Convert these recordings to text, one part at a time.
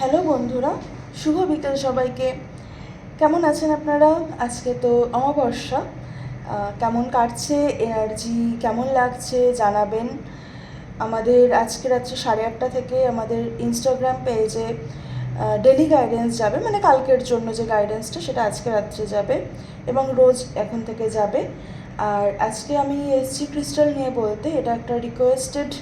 Hello বন্ধুরা, শুভ বিকেল সবাইকে। কেমন আছেন আপনারা? আজকে তো অমাবস্যা। কেমন কাটছে, এনার্জি কেমন লাগছে জানাবেন। আমাদের আজকে রাত্রে সাড়ে আটটা থেকে আমাদের ইনস্টাগ্রাম পেজে ডেলি গাইডেন্স যাবে মানে কালকের জন্য যে গাইডেন্সটা সেটা আজকে রাত্রে যাবে এবং রোজ এখন থেকে যাবে। আর আজকে আমি এসছি ক্রিস্টাল নিয়ে বলতে, এটা একটা রিকোয়েস্টেড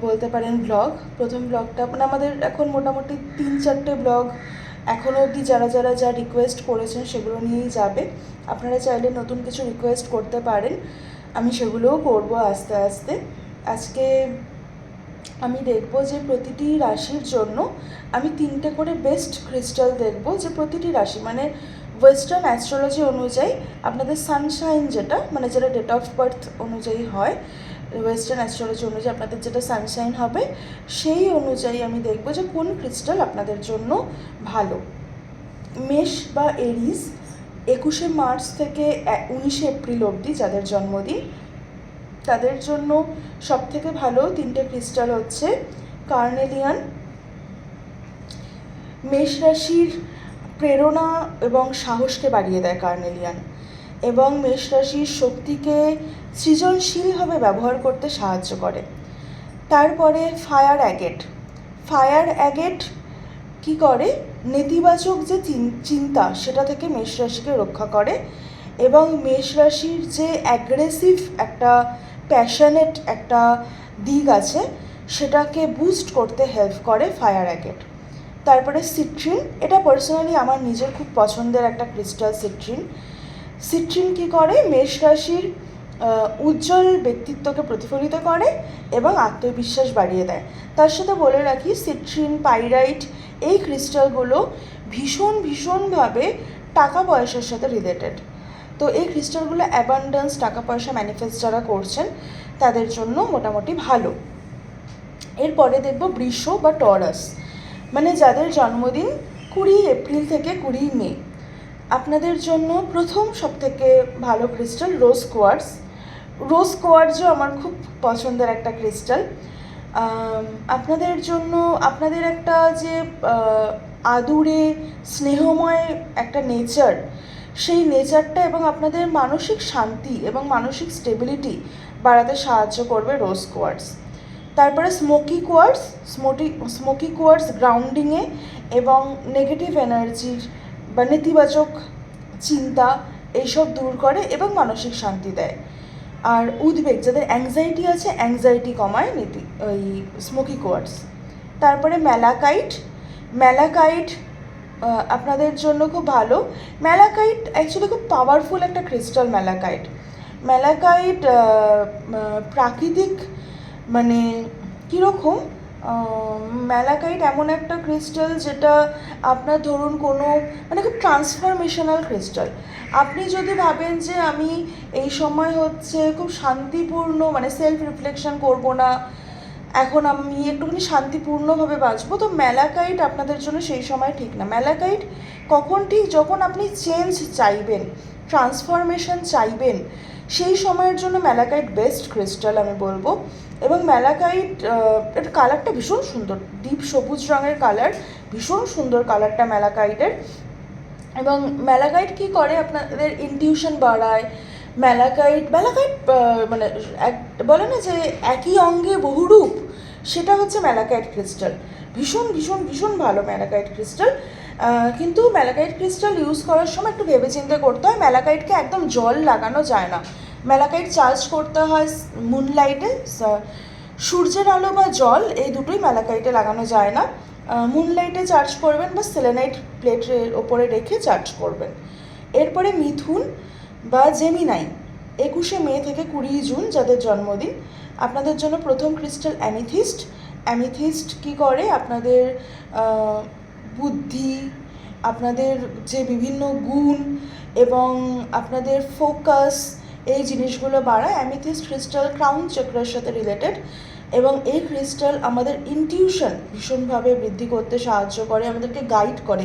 বলতে পারেন ব্লগ প্রথম ব্লগটা মানে আমাদের এখন মোটামুটি তিন চারটে ব্লগ এখনও অবধি যারা যারা যা রিকোয়েস্ট করেছেন সেগুলো নিয়েই যাবে। আপনারা চাইলে নতুন কিছু রিকোয়েস্ট করতে পারেন। আমি সেগুলোও করব আস্তে আস্তে। আজকে আমি দেখব যে প্রতিটি রাশির জন্য আমি তিনটে করে বেস্ট ক্রিস্টাল দেখব যে প্রতিটি রাশি মানে ওয়েস্টার্ন অ্যাস্ট্রোলজি অনুযায়ী আপনাদের সানশাইন যেটা মানে যেটা ডেট অফ বার্থ অনুযায়ী হয় ওয়েস্টার্ন অ্যাস্ট্রোলজি অনুযায়ী আপনাদের যেটা সানশাইন হবে, সেই অনুযায়ী আমি দেখব যে কোন ক্রিস্টাল আপনাদের জন্য ভালো। মেষ বা এরিস একুশে মার্চ থেকে উনিশে এপ্রিল অবধি যাদের জন্মদিন, তাদের জন্য সব থেকে ভালো তিনটে ক্রিস্টাল হচ্ছে কার্নেলিয়ান মেষ রাশির প্রেরণা এবং সাহসকে বাড়িয়ে দেয় কার্নেলিয়ান এবং মেষ রাশির শক্তিকে সৃজনশীলভাবে ব্যবহার করতে সাহায্য করে। তারপরে ফায়ার অ্যাগেট ফায়ার অ্যাগেট কি করে? নেতিবাচক যে চিন্তা, সেটা থেকে মেষ রাশিকে রক্ষা করে এবং মেষ রাশির যে অ্যাগ্রেসিভ একটা প্যাশনেট একটা দিক আছে, সেটাকে বুস্ট করতে হেল্প করে ফায়ার অ্যাগেট তারপরে সিট্রিন এটা পার্সোনালি আমার নিজের খুব পছন্দের একটা ক্রিস্টাল সিট্রিন সিট্রিন কি করে? মেষ রাশির উজ্জ্বল ব্যক্তিত্বকে প্রতিফলিত করে এবং আত্মবিশ্বাস বাড়িয়ে দেয়। তার সাথে বলে রাখি সিট্রিন পাইরাইট এই ক্রিস্টালগুলো ভীষণ, ভীষণভাবে টাকা পয়সার সাথে রিলেটেড তো এই ক্রিস্টালগুলো অ্যাবান্ডেন্স টাকা পয়সা ম্যানিফেস্ট যারা করছেন, তাদের জন্য মোটামুটি ভালো। এরপরে দেখব বৃষ বা টরাস। মানে যাদের জন্মদিন কুড়ি এপ্রিল থেকে কুড়ি মে। আপনাদের জন্য প্রথম সবথেকে ভালো ক্রিস্টাল রোজ কোয়ার্টস রোজ কোয়ার্টসও আমার খুব পছন্দের একটা ক্রিস্টাল আপনাদের জন্য, আপনাদের একটা যে আদুরে স্নেহময় একটা নেচার সেই নেচারটা এবং আপনাদের মানসিক শান্তি এবং মানসিক স্টেবিলিটি বাড়াতে সাহায্য করবে রোজ কোয়ার্টস তারপরে স্মোকি কোয়ার্টস স্মোটি স্মোকি কোয়ার্টস গ্রাউন্ডিংয়ে এবং নেগেটিভ এনার্জির বা নেতিবাচক চিন্তা এইসব দূর করে এবং মানসিক শান্তি দেয়। আর উদ্বেগ, যাদের অ্যাংজাইটি আছে অ্যাংজাইটি কমায় নীতি, ওই স্মোকি কোয়ার্টস তারপরে ম্যালাকাইট ম্যালাকাইট আপনাদের জন্য খুব ভালো। ম্যালাকাইট অ্যাকচুয়ালি খুব পাওয়ারফুল একটা ক্রিস্টাল ম্যালাকাইট ম্যালাকাইট প্রাকৃতিক মানে কীরকম? ম্যালাকাইট এমন একটা ক্রিস্টাল যেটা আপনার ধরুন কোনো মানে খুব ট্রান্সফরমেশনাল ক্রিস্টাল আপনি যদি ভাবেন যে আমি এই সময় হচ্ছে খুব শান্তিপূর্ণ মানে সেলফ রিফ্লেকশন করব না, এখন আমি একটুখানি শান্তিপূর্ণভাবে বাঁচবো, তো ম্যালাকাইট আপনাদের জন্য সেই সময় ঠিক না। ম্যালাকাইট কখন ঠিক? যখন আপনি চেঞ্জ চাইবেন ট্রান্সফরমেশন চাইবেন, সেই সময়ের জন্য ম্যালাকাইট বেস্ট ক্রিস্টাল আমি বলব। এবং ম্যালাকাইট এর কালারটা ভীষণ সুন্দর। ডিপ সবুজ রঙের কালার ভীষণ সুন্দর কালারটা ম্যালাকাইটের এবং ম্যালাকাইট কি করে? আপনাদের ইনটিউশন বাড়ায়। ম্যালাকাইট ম্যালাকাইট মানে এক, বলে না যে একই অঙ্গে বহুরূপ, সেটা হচ্ছে ম্যালাকাইট ক্রিস্টাল ভীষণ ভীষণ ভীষণ ভালো ম্যালাকাইট ক্রিস্টাল কিন্তু ম্যালাকাইট ক্রিস্টাল ইউজ করার সময় একটু ভেবে চিন্তে করতে হয়। ম্যালাকাইটকে একদম জল লাগানো যায় না। ম্যালাকাইট চার্জ করতে হয় মুনলাইটে সূর্যের আলো বা জল, এই দুটোই ম্যালাকাইটে লাগানো যায় না। মুনলাইটে চার্জ করবেন বা সেলেনাইট প্লেটের ওপরে রেখে চার্জ করবেন। এরপরে মিথুন বা জেমিনাই একুশে মে থেকে কুড়ি জুন যাদের জন্মদিন। আপনাদের জন্য প্রথম ক্রিস্টাল অ্যামিথিস্ট অ্যামিথিস্ট কি করে? আপনাদের বুদ্ধি, আপনাদের যে বিভিন্ন গুণ এবং আপনাদের ফোকাস এই জিনিসগুলো বাড়ায় অ্যামিথিস্ট ক্রিস্টাল ক্রাউন চক্রের সাথে রিলেটেড এবং এই ক্রিস্টাল আমাদের ইনটিউশন ভীষণভাবে বৃদ্ধি করতে সাহায্য করে, আমাদেরকে গাইড করে।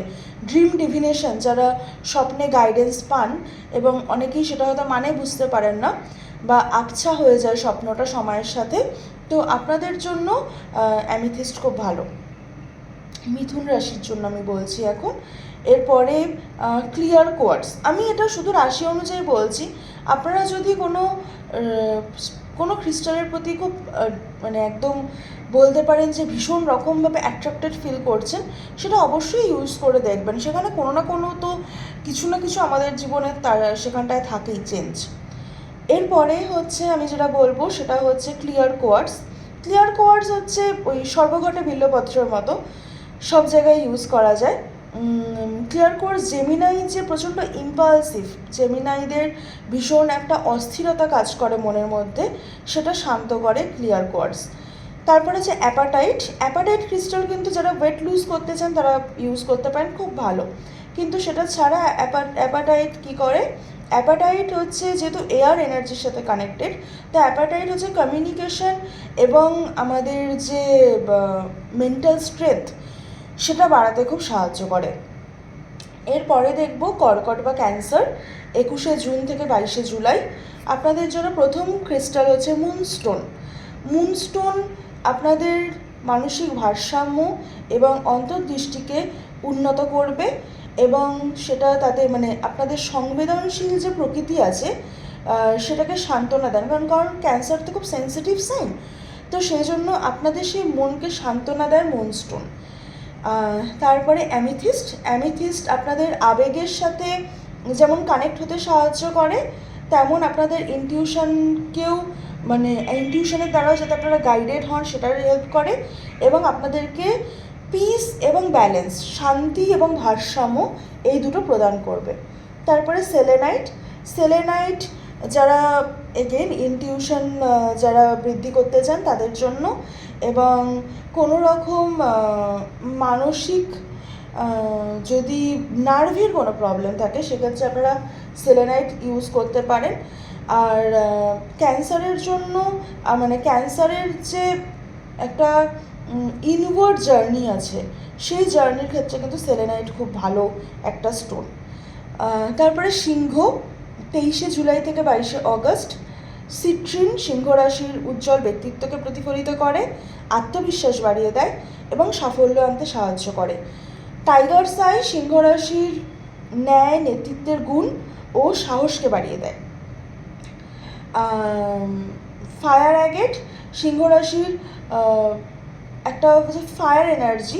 ড্রিম ডিভিনেশন যারা স্বপ্নে গাইডেন্স পান এবং অনেকেই সেটা হয়তো মানে বুঝতে পারেন না বা আবছা হয়ে যায় স্বপ্নটা সময়ের সাথে, তো আপনাদের জন্য অ্যামিথিস্ট খুব ভালো। মিথুন রাশির জন্য আমি বলছি এখন। এরপরে ক্লিয়ার কোয়ার্টস আমি এটা শুধু রাশি অনুযায়ী বলছি আপনারা যদি কোনো কোনো খ্রিস্টানের প্রতি খুব মানে একদম বলতে পারেন যে ভীষণ রকমভাবে অ্যাট্রাক্টেড ফিল করছেন, সেটা অবশ্যই ইউজ করে দেখবেন। সেখানে কোনো না কোনো তো কিছু না কিছু আমাদের জীবনে তার, সেখানটায় থাকেই চেঞ্জ এরপরে হচ্ছে আমি যেটা বলব, সেটা হচ্ছে ক্লিয়ার কোয়ার্টস ক্লিয়ার কোয়ার্স হচ্ছে ওই সর্বঘটে বিল্লপত্রের মতো, সব জায়গায় ইউজ করা যায়। ক্লিয়ার কোর্স জেমিনাই যে প্রচণ্ড ইম্পালসিভ জেমিনাইদের ভীষণ একটা অস্থিরতা কাজ করে মনের মধ্যে, সেটা শান্ত করে ক্লিয়ার কোর্স তারপরে যে অ্যাপাটাইট অ্যাপাটাইট ক্রিস্টাল কিন্তু যারা ওয়েট লুজ করতে চান, তারা ইউজ করতে পারেন, খুব ভালো। কিন্তু সেটা ছাড়া অ্যাপাটাইট কী করে? অ্যাপাটাইট হচ্ছে যেহেতু এয়ার এনার্জির সাথে কানেক্টেড তো অ্যাপাটাইট হচ্ছে কমিউনিকেশন এবং আমাদের যে মেন্টাল স্ট্রেংথ সেটা বাড়াতে খুব সাহায্য করে। এরপরে দেখব কর্কট বা ক্যান্সার, একুশে জুন থেকে বাইশে জুলাই। আপনাদের জন্য প্রথম ক্রিস্টাল হচ্ছে মুনস্টোন। মুনস্টোন আপনাদের মানসিক ভারসাম্য এবং অন্তর্দৃষ্টিকে উন্নত করবে এবং সেটা তাদের মানে আপনাদের সংবেদনশীল যে প্রকৃতি আছে সেটাকে সান্ত্বনা দেন। কারণ কারণ ক্যান্সার তো খুব সেন্সিটিভ সাইন তো সেই জন্য আপনাদের সেই মনকে সান্ত্বনা দেয় মুনস্টোন। তারপরে অ্যামিথিস্ট। অ্যামিথিস্ট আপনাদের আবেগের সাথে যেমন কানেক্ট হতে সাহায্য করে, তেমন আপনাদের ইনটিউশনকেও মানে ইনটিউশনের দ্বারাও যাতে আপনারা গাইডেড হন সেটার হেল্প করে এবং আপনাদেরকে পিস এবং ব্যালেন্স শান্তি এবং ভারসাম্য এই দুটো প্রদান করবে। তারপরে সেলেনাইট সেলেনাইট যারা এগেন ইনটিউশন যারা বৃদ্ধি করতে চান তাদের জন্য এবং কোনো রকম মানসিক যদি নার্ভের কোনো প্রবলেম থাকে, সেক্ষেত্রে আপনারা সেলেনাইট ইউজ করতে পারেন। আর ক্যান্সারের জন্য মানে ক্যান্সারের যে একটা ইনওয়ার্ড জার্নি আছে, সেই জার্নির ক্ষেত্রে কিন্তু সেলেনাইট খুব ভালো একটা স্টোন তারপরে সিংহ, তেইশে জুলাই থেকে বাইশে অগস্ট সিট্রিন সিংহ রাশির উজ্জ্বল ব্যক্তিত্বকে প্রতিফলিত করে, আত্মবিশ্বাস বাড়িয়ে দেয় এবং সাফল্য আনতে সাহায্য করে। টাইগার সাই সিংহ রাশির ন্যায় নেতৃত্বের গুণ ও সাহসকে বাড়িয়ে দেয়। ফায়ার অ্যাগেট সিংহ রাশির একটা যে ফায়ার এনার্জি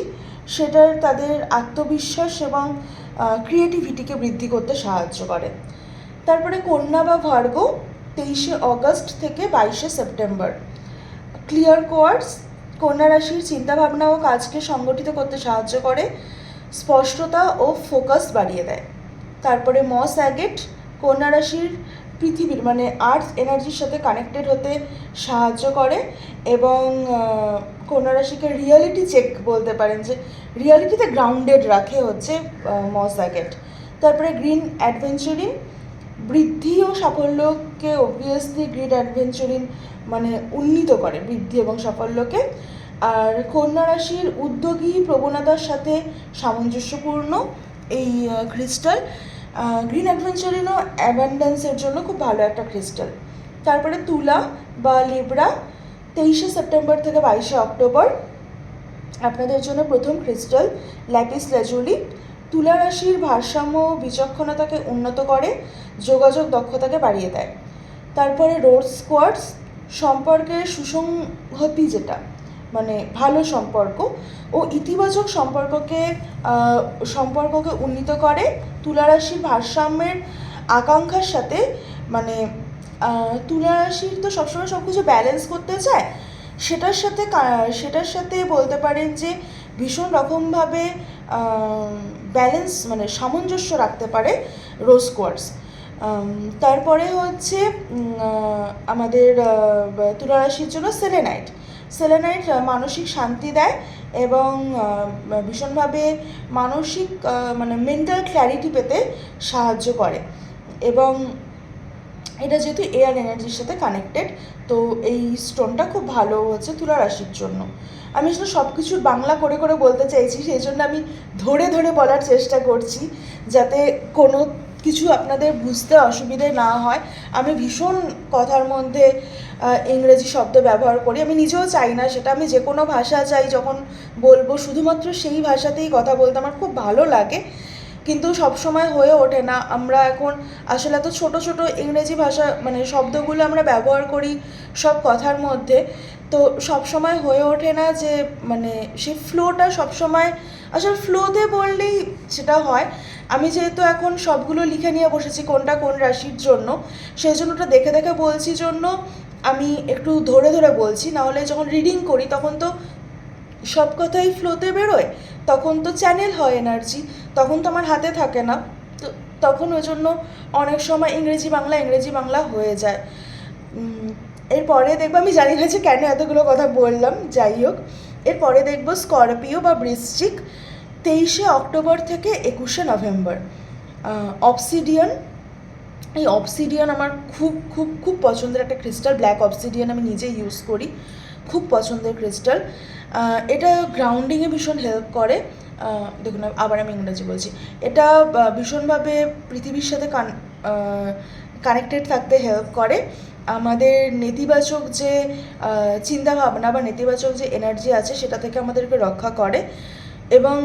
সেটার তাদের আত্মবিশ্বাস এবং ক্রিয়েটিভিটিকে বৃদ্ধি করতে সাহায্য করে। তারপরে কন্যা বা ভার্গ তেইশে অগস্ট থেকে বাইশে সেপ্টেম্বর। ক্লিয়ার কোয়ার্স কন্যা রাশির চিন্তাভাবনা ও কাজকে সংগঠিত করতে সাহায্য করে, স্পষ্টতা ও ফোকাস বাড়িয়ে দেয়। তারপরে মস অ্যাগেট কন্যা রাশির পৃথিবীর মানে আর্থ এনার্জির সাথে কানেক্টেড হতে সাহায্য করে এবং কন্যা রাশিকে রিয়ালিটি চেক বলতে পারেন যে, রিয়ালিটিতে গ্রাউন্ডেড রাখে হচ্ছে মস অ্যাগেট। তারপরে গ্রিন অ্যাডভেঞ্চারিং, বৃদ্ধি ও সাফল্যকে অবভিয়াসলি গ্রিন অ্যাডভেঞ্চারিং মানে উন্নীত করে বৃদ্ধি এবং সাফল্যকে। আর কন্যা রাশির উদ্যোগী প্রবণতার সাথে সামঞ্জস্যপূর্ণ এই ক্রিস্টাল গ্রিন অ্যাডভেঞ্চারিনও অ্যাবান্ডেন্সের জন্য খুব ভালো একটা ক্রিস্টাল তারপরে তুলা বা লিব্রা তেইশে সেপ্টেম্বর থেকে বাইশে অক্টোবর। আপনাদের জন্য প্রথম ক্রিস্টাল ল্যাপিস ল্যাজুলি তুলা রাশির ভারসাম্য, বিচক্ষণতাকে উন্নত করে, যোগাযোগ দক্ষতাকে বাড়িয়ে দেয়। তারপরে রোড স্কোয়াডস সম্পর্কের সুসংহতি যেটা মানে ভালো সম্পর্ক ও ইতিবাচক সম্পর্ককে সম্পর্ককে উন্নীত করে তুলা রাশির ভারসাম্যের আকাঙ্ক্ষার সাথে মানে আহ, তুলা রাশির তো সবসময় সব কিছু ব্যালেন্স করতে চায় সেটার সাথে সেটার সাথে বলতে পারেন যে ভীষণ রকমভাবে ব্যালেন্স মানে সামঞ্জস্য রাখতে পারে রোজ কোয়ার্স তারপরে হচ্ছে আমাদের আহ, তুলা রাশির জন্য সেলেনাইট সেলেনাইট মানসিক শান্তি দেয় এবং ভীষণভাবে মানসিক মানে মেন্টাল ক্ল্যারিটি পেতে সাহায্য করে। এবং এটা যেহেতু এয়ার এনার্জির সাথে কানেক্টেড তো এই স্টোনটা খুব ভালো হচ্ছে তুলা রাশির জন্য। আমি আসলে সব কিছুর বাংলা করে করে বলতে চাইছি সেই জন্য আমি ধরে ধরে বলার চেষ্টা করছি যাতে কোনো কিছু আপনাদের বুঝতে অসুবিধে না হয়। আমি ভীষণ কথার মধ্যে ইংরেজি শব্দ ব্যবহার করি। আমি নিজেও চাই না সেটা। আমি যে কোনো ভাষা চাই যখন বলব, শুধুমাত্র সেই ভাষাতেই কথা বলতে আমার খুব ভালো লাগে। কিন্তু সব সময় হয়ে ওঠে না। আমরা এখন আসলে এত ছোট ছোট ইংরেজি ভাষা মানে শব্দগুলো আমরা ব্যবহার করি সব কথার মধ্যে। তো সব সময় হয়ে ওঠে না যে মানে সেই ফ্লোটা সব সময় আসলে ফ্লোতে বললেই সেটা হয়। আমি যেহেতু এখন সবগুলো লিখে নিয়ে বসেছি, কোনটা কোন রাশির জন্য, সেই জন্য ওটা দেখে দেখে বলছি জন্য আমি একটু ধরে ধরে বলছি। নাহলে যখন রিডিং করি, তখন তো সব কথাই ফ্লোতে বেরোয়। তখন তো চ্যানেল হয় এনার্জি তখন তো আমার হাতে থাকে না। তো তখন ওই জন্য অনেক সময় ইংরেজি বাংলা ইংরেজি বাংলা হয়ে যায়। এরপরে দেখব, আমি জানি না যে কেন এতগুলো কথা বললাম, যাই হোক। এরপরে দেখব স্করপিও বা বৃশ্চিক, তেইশে অক্টোবর থেকে একুশে নভেম্বর। অবসিডিয়ান এই অবসিডিয়ান আমার খুব খুব খুব পছন্দের একটা ক্রিস্টাল ব্ল্যাক অবসিডিয়ান আমি নিজে ইউজ করি, খুব পছন্দের ক্রিস্টাল এটা গ্রাউন্ডিংয়ে ভীষণ হেল্প করে। দেখুন, আবার আমি ইংরেজি বলছি। এটা ভীষণভাবে পৃথিবীর সাথে কান কানেক্টেড থাকতে হেল্প করে। আমাদের নেতিবাচক যে চিন্তাভাবনা বা নেতিবাচক যে এনার্জি আছে, সেটা থেকে আমাদেরকে রক্ষা করে। এবং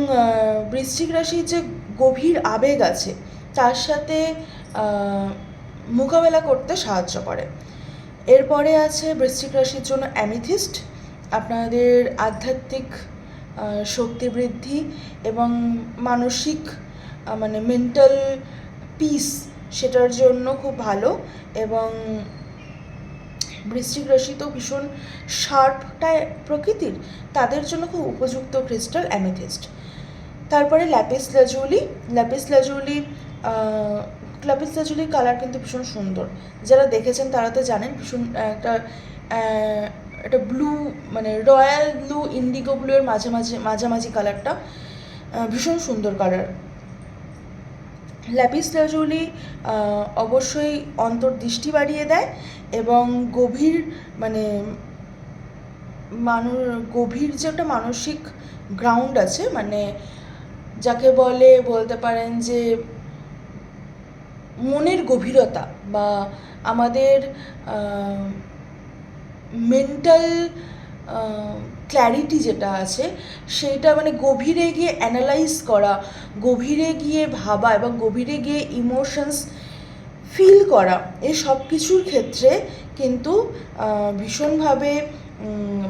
বৃশ্চিক রাশির যে গভীর আবেগ আছে, তার সাথে মোকাবেলা করতে সাহায্য করে। এরপরে আছে বৃশ্চিক রাশির জন্য অ্যামিথিস্ট আপনাদের আধ্যাত্মিক শক্তি বৃদ্ধি এবং মানসিক মানে মেন্টাল পিস সেটার জন্য খুব ভালো এবং বৃশ্চিক রাশি তো ভীষণ শার্পটায় প্রকৃতির, তাদের জন্য খুব উপযুক্ত ক্রিস্টাল অ্যামিথিস্ট। তারপরে lapis lazuli lapis lazuli lapis লাজুলির colour কিন্তু ভীষণ সুন্দর। যারা দেখেছেন তারা তো জানেন ভীষণ একটা একটা ব্লু মানে রয়্যাল ব্লু ইন্ডিগো ব্লু এর মাঝে মাঝে মাঝামাঝি কালারটা ভীষণ সুন্দর কালার ল্যাপিস লাজুলি অবশ্যই অন্তর্দৃষ্টি বাড়িয়ে দেয় এবং গভীর মানে মানুষ গভীর যে একটা মানসিক গ্রাউন্ড আছে মানে যাকে বলে, বলতে পারেন যে মনের গভীরতা বা আমাদের মেন্টাল ক্ল্যারিটি যেটা আছে সেইটা মানে গভীরে গিয়ে অ্যানালাইজ করা, গভীরে গিয়ে ভাবা এবং গভীরে গিয়ে ইমোশনস ফিল করা এই সব কিছুর ক্ষেত্রে কিন্তু ভীষণভাবে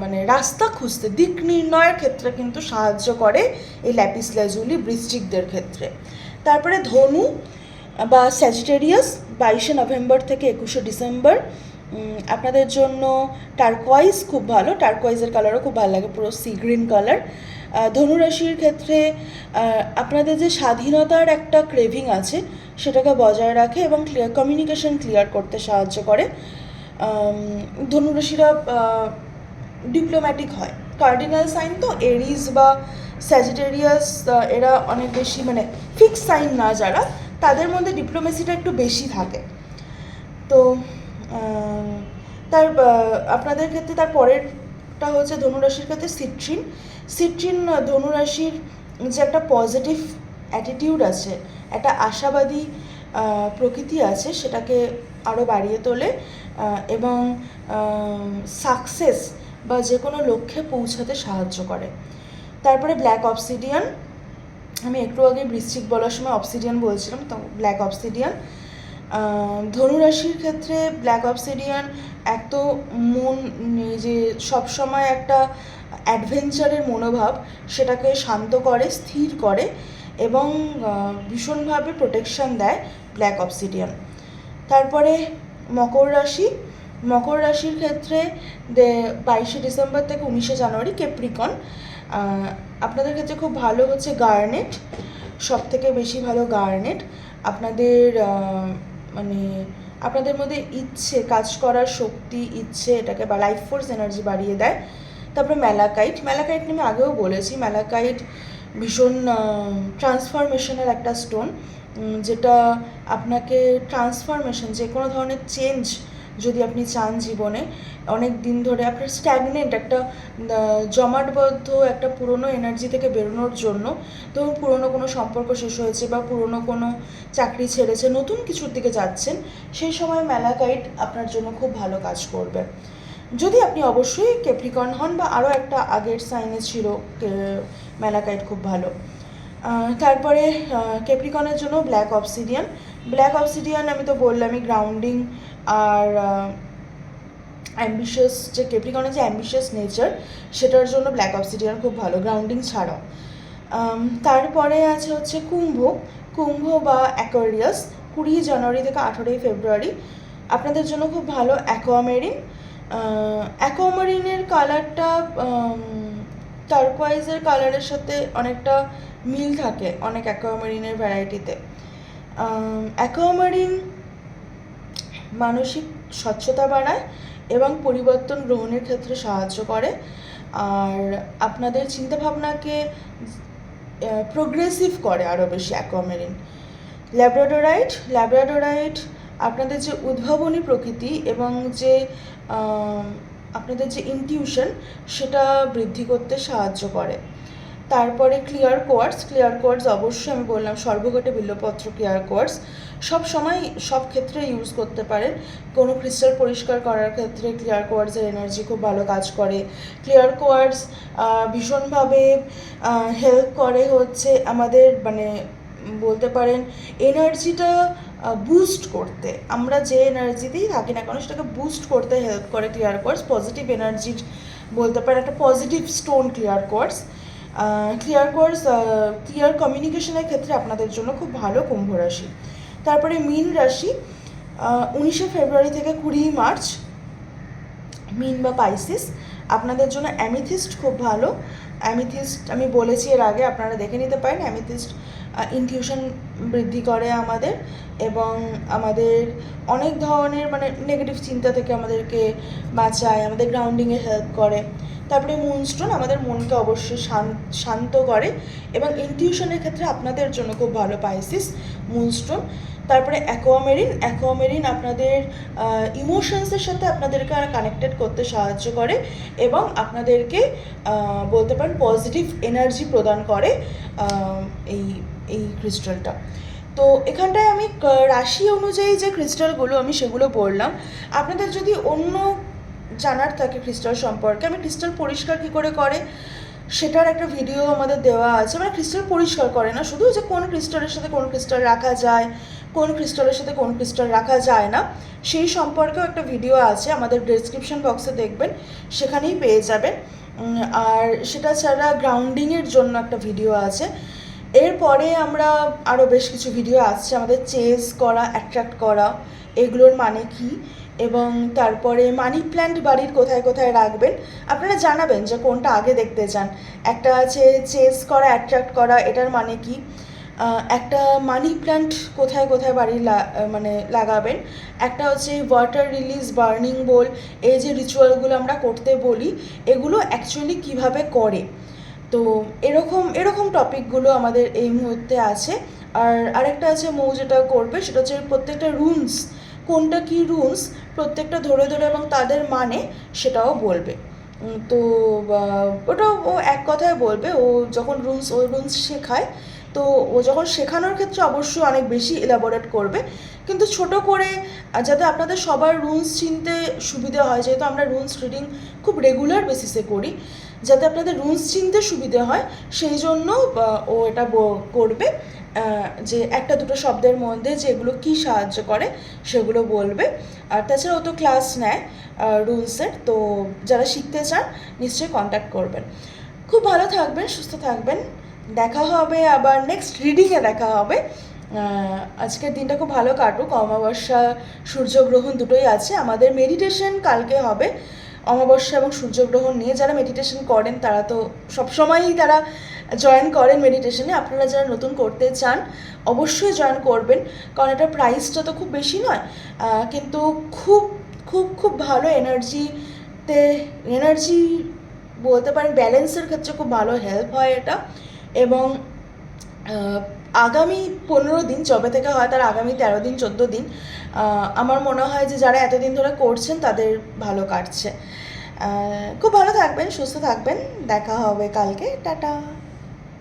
মানে রাস্তা খুঁজতে, দিক নির্ণয়ের ক্ষেত্রে কিন্তু সাহায্য করে এই ল্যাপিস লাজুলি বৃশ্চিকদের ক্ষেত্রে। তারপরে ধনু বা স্যাজিটেরিয়াস বাইশে নভেম্বর থেকে একুশে ডিসেম্বর আপনাদের জন্য টার্কোয়াইজ খুব ভালো টার্কোয়াইজের কালারও খুব ভালো লাগে, পুরো সি গ্রিন কালার ধনুরাশির ক্ষেত্রে আপনাদের যে স্বাধীনতার একটা ক্রেভিং আছে, সেটাকে বজায় রাখে এবং ক্লিয়ার কমিউনিকেশন ক্লিয়ার করতে সাহায্য করে। ধনুরাশিরা ডিপ্লোম্যাটিক হয়। কার্ডিনাল সাইন তো এরিজ বা স্যাজিটেরিয়াস এরা অনেক বেশি মানে ফিক্স সাইন না যারা, তাদের মধ্যে ডিপ্লোমেসিটা একটু বেশি থাকে। তো তার আপনাদের ক্ষেত্রে তার পরেরটা হচ্ছে ধনুরাশির ক্ষেত্রে সিট্রিন। সিট্রিন ধনুরাশির যে একটা পজিটিভ অ্যাটিটিউড আছে, একটা আশাবাদী প্রকৃতি আছে, সেটাকে আরও বাড়িয়ে তোলে এবং সাকসেস বা যে কোনো লক্ষ্যে পৌঁছাতে সাহায্য করে। তারপরে ব্ল্যাক অবসিডিয়ান আমি একটু আগে বৃশ্চিক বলার সময় অবসিডিয়ান বলছিলাম, তো ব্ল্যাক অবসিডিয়ান ধনুরাশির ক্ষেত্রে ব্ল্যাক অবসিডিয়ান এক তো মন যে সবসময় একটা অ্যাডভেঞ্চারের মনোভাব, সেটাকে শান্ত করে, স্থির করে এবং ভীষণভাবে প্রোটেকশন দেয় ব্ল্যাক অবসিডিয়ান তারপরে মকর রাশি, মকর রাশির ক্ষেত্রে বাইশে ডিসেম্বর থেকে উনিশে জানুয়ারি কেপ্রিকন আপনাদের ক্ষেত্রে খুব ভালো হচ্ছে গার্নেট সব থেকে বেশি ভালো গার্নেট আপনাদের মানে আপনাদের মধ্যে ইচ্ছে, কাজ করার শক্তি, ইচ্ছে এটাকে বা লাইফ ফোর্স এনার্জি বাড়িয়ে দেয়। তারপরে ম্যালাকাইট ম্যালাকাইট নিয়ে আমি আগেও বলেছি ম্যালাকাইট ভীষণ ট্রান্সফরমেশনের একটা স্টোন যেটা আপনাকে ট্রান্সফরমেশন যে কোনো ধরনের চেঞ্জ যদি আপনি চান জীবনে, অনেক দিন ধরে আপনার স্ট্যাগনেন্ট একটা জমাটবদ্ধ একটা পুরনো এনার্জি থেকে বেরোনোর জন্য ধরুন পুরনো কোনো সম্পর্ক শেষ হয়েছে বা পুরনো কোনো চাকরি ছেড়েছে, নতুন কিছুর দিকে যাচ্ছেন, সেই সময় ম্যালাকাইট আপনার জন্য খুব ভালো কাজ করবে। যদি আপনি অবশ্যই ক্যাপ্রিকন হন বা আরও একটা আগের সাইনে ছিল ম্যালাকাইট খুব ভালো। তারপরে ক্যাপ্রিকনের জন্য ব্ল্যাক অবসিডিয়ান ব্ল্যাক অবসিডিয়ান আমি তো বললামই গ্রাউন্ডিং আর অ্যাম্বিশিয়াস যে ক্যাপ্রিকনের যে অ্যাম্বিশিয়াস নেচার সেটার জন্য ব্ল্যাক অবসিডিয়ান খুব ভালো গ্রাউন্ডিং ছাড়াও। তারপরে আছে হচ্ছে কুম্ভ। কুম্ভ বা অ্যাকোয়ারিয়াস কুড়ি জানুয়ারি থেকে আঠেরোই ফেব্রুয়ারি। আপনাদের জন্য খুব ভালো অ্যাকোয়ামেরিন অ্যাকোয়ামেরিনের কালারটা টার্কোয়াইজের কালারের সাথে অনেকটা মিল থাকে অনেক অ্যাকোয়ামেরিনের ভ্যারাইটিতে অ্যাকোয়ামেরিন মানসিক স্বচ্ছতা বাড়ায় এবং পরিবর্তন গ্রহণের ক্ষেত্রে সাহায্য করে। আর আপনাদের চিন্তাভাবনাকে প্রোগ্রেসিভ করে আরও বেশি অ্যাকোয়ামেরিন। ল্যাব্রাডোরাইট ল্যাব্রাডোরাইট আপনাদের যে উদ্ভাবনী প্রকৃতি এবং যে আপনাদের যে ইনটিউশন সেটা বৃদ্ধি করতে সাহায্য করে। তারপরে ক্লিয়ার কোয়ার্স ক্লিয়ার কোয়ার্স অবশ্যই আমি বললাম, সর্বঘটে বিল্লপত্র ক্লিয়ার কোয়ার্স সব সময় সব ক্ষেত্রে ইউজ করতে পারেন। কোনো ক্রিস্টাল পরিষ্কার করার ক্ষেত্রে ক্লিয়ার কোয়ার্সের এনার্জি খুব ভালো কাজ করে। ক্লিয়ার কোয়ার্স ভীষণভাবে হেল্প করে হচ্ছে আমাদের মানে বলতে পারেন এনার্জিটা বুস্ট করতে। আমরা যে এনার্জিতেই থাকি না কেন, সেটাকে বুস্ট করতে হেল্প করে ক্লিয়ার কোয়ার্স পজিটিভ এনার্জির বলতে পারেন একটা positive stone clear quartz clear quartz clear কমিউনিকেশনের ক্ষেত্রে আপনাদের জন্য খুব ভালো কুম্ভ রাশি। তারপরে মীন রাশি উনিশে ফেব্রুয়ারি থেকে কুড়ি মার্চ মিন বা পাইসিস, আপনাদের জন্য অ্যামিথিস্ট খুব ভালো। অ্যামিথিস্ট, আমি বলেছি এর আগে, আপনারা দেখে নিতে পারেন, অ্যামিথিস্ট ইনটিউশন বৃদ্ধি করে আমাদের এবং আমাদের অনেক ধরনের মানে নেগেটিভ চিন্তা থেকে আমাদেরকে বাঁচায়, আমাদের গ্রাউন্ডিংয়ে হেল্প করে। তারপরে মুনস্টোন আমাদের মনকে অবশ্যই শান্ত করে এবং ইনটিউশনের ক্ষেত্রে আপনাদের জন্য খুব ভালো পাইসিস মুনস্টোন তারপরে অ্যাকোয়ামেরিন অ্যাকোয়ামেরিন আপনাদের ইমোশনসের সাথে আপনাদেরকে আর কানেক্টেড করতে সাহায্য করে এবং আপনাদেরকে বলতে পারেন পজিটিভ এনার্জি প্রদান করে এই এই ক্রিস্টালটা। তো এখানটায় আমি রাশি অনুযায়ী যে ক্রিস্টালগুলো আমি সেগুলো বললাম আপনাদের যদি অন্য জানার থাকে ক্রিস্টাল সম্পর্কে, আমি ক্রিস্টাল পরিষ্কার কী করে করে সেটার একটা ভিডিও আমাদের দেওয়া আছে মানে ক্রিস্টাল পরিষ্কার করে না, শুধু যে কোন ক্রিস্টালের সাথে কোন ক্রিস্টাল রাখা যায় কোন ক্রিস্টালের সাথে কোন ক্রিস্টাল রাখা যায় না, সেই সম্পর্কেও একটা ভিডিও আছে, আমাদের ডেসক্রিপশন বক্সে দেখবেন, সেখানেই পেয়ে যাবেন। আর সেটা ছাড়া গ্রাউন্ডিংয়ের জন্য একটা ভিডিও আছে। এরপরে আমরা আরও বেশ কিছু ভিডিও আসছে, আমাদের চেস করা অ্যাট্রাক্ট করা, এগুলোর মানে কি? এবং তারপরে মানি প্ল্যান্ট বাড়ির কোথায় কোথায় রাখবেন? আপনারা জানাবেন যে কোনটা আগে দেখতে চান। একটা আছে চেস করা অ্যাট্রাক্ট করা, এটার মানে কি? একটা মানি প্ল্যান্ট কোথায় কোথায় বাড়ি মানে লাগাবেন। একটা হচ্ছে ওয়াটার রিলিজ, বার্নিং বোল, এই যে রিচুয়ালগুলো আমরা করতে বলি, এগুলো অ্যাকচুয়ালি কীভাবে করে? তো এরকম এরকম টপিকগুলো আমাদের এই মুহূর্তে আছে। আর আরেকটা আছে মৌ যেটা করবে, সেটা হচ্ছে প্রত্যেকটা রুলস, কোনটা কি রুলস, প্রত্যেকটা ধরে ধরে এবং তাদের মানে সেটাও বলবে। তো ওটাও ও এক কথায় বলবে, ও যখন রুলস, ও রুলস শেখায় তো ও যখন শেখানোর ক্ষেত্রে অবশ্যই অনেক বেশি এলাবোরেট করবে। কিন্তু ছোট করে যাতে আপনাদের সবার রুলস চিনতে সুবিধে হয়, যেহেতু আমরা রুলস রিডিং খুব রেগুলার বেসিসে করি, যাতে আপনাদের রুলস চিনতে সুবিধে হয়, সেই জন্য ও এটা করবে। যে একটা দুটো শব্দের মধ্যে যেগুলো কী সাহায্য করে, সেগুলো বলবে। আর তাছাড়া ও তো ক্লাস নেয় রুলসের তো যারা শিখতে চান, নিশ্চয়ই কন্ট্যাক্ট করবেন। খুব ভালো থাকবেন, সুস্থ থাকবেন। দেখা হবে আবার নেক্সট রিডিংয়ে দেখা হবে। আজকের দিনটা খুব ভালো কাটুক। অমাবস্যা, সূর্যগ্রহণ দুটোই আছে। আমাদের মেডিটেশন কালকে হবে। অমাবস্যা এবং সূর্যগ্রহণ নিয়ে যারা মেডিটেশন করেন, তারা তো সবসময়ই তারা জয়েন করেন মেডিটেশনে আপনারা যারা নতুন করতে চান, অবশ্যই জয়েন করবেন। কারণ এটার প্রাইসটা তো খুব বেশি নয়। কিন্তু খুব খুব খুব ভালো এনার্জিতে এনার্জি বলতে পারেন ব্যালেন্সের ক্ষেত্রে খুব ভালো হেল্প হয় এটা। এবং আগামী পনেরো দিন যবে থেকে হয় তার আগামী তেরো দিন, চোদ্দ দিন আমার মনে হয় যে যারা এতদিন ধরে করছেন তাদের ভালো কাটছে। খুব ভালো থাকবেন, সুস্থ থাকবেন, দেখা হবে কালকে, টাটা।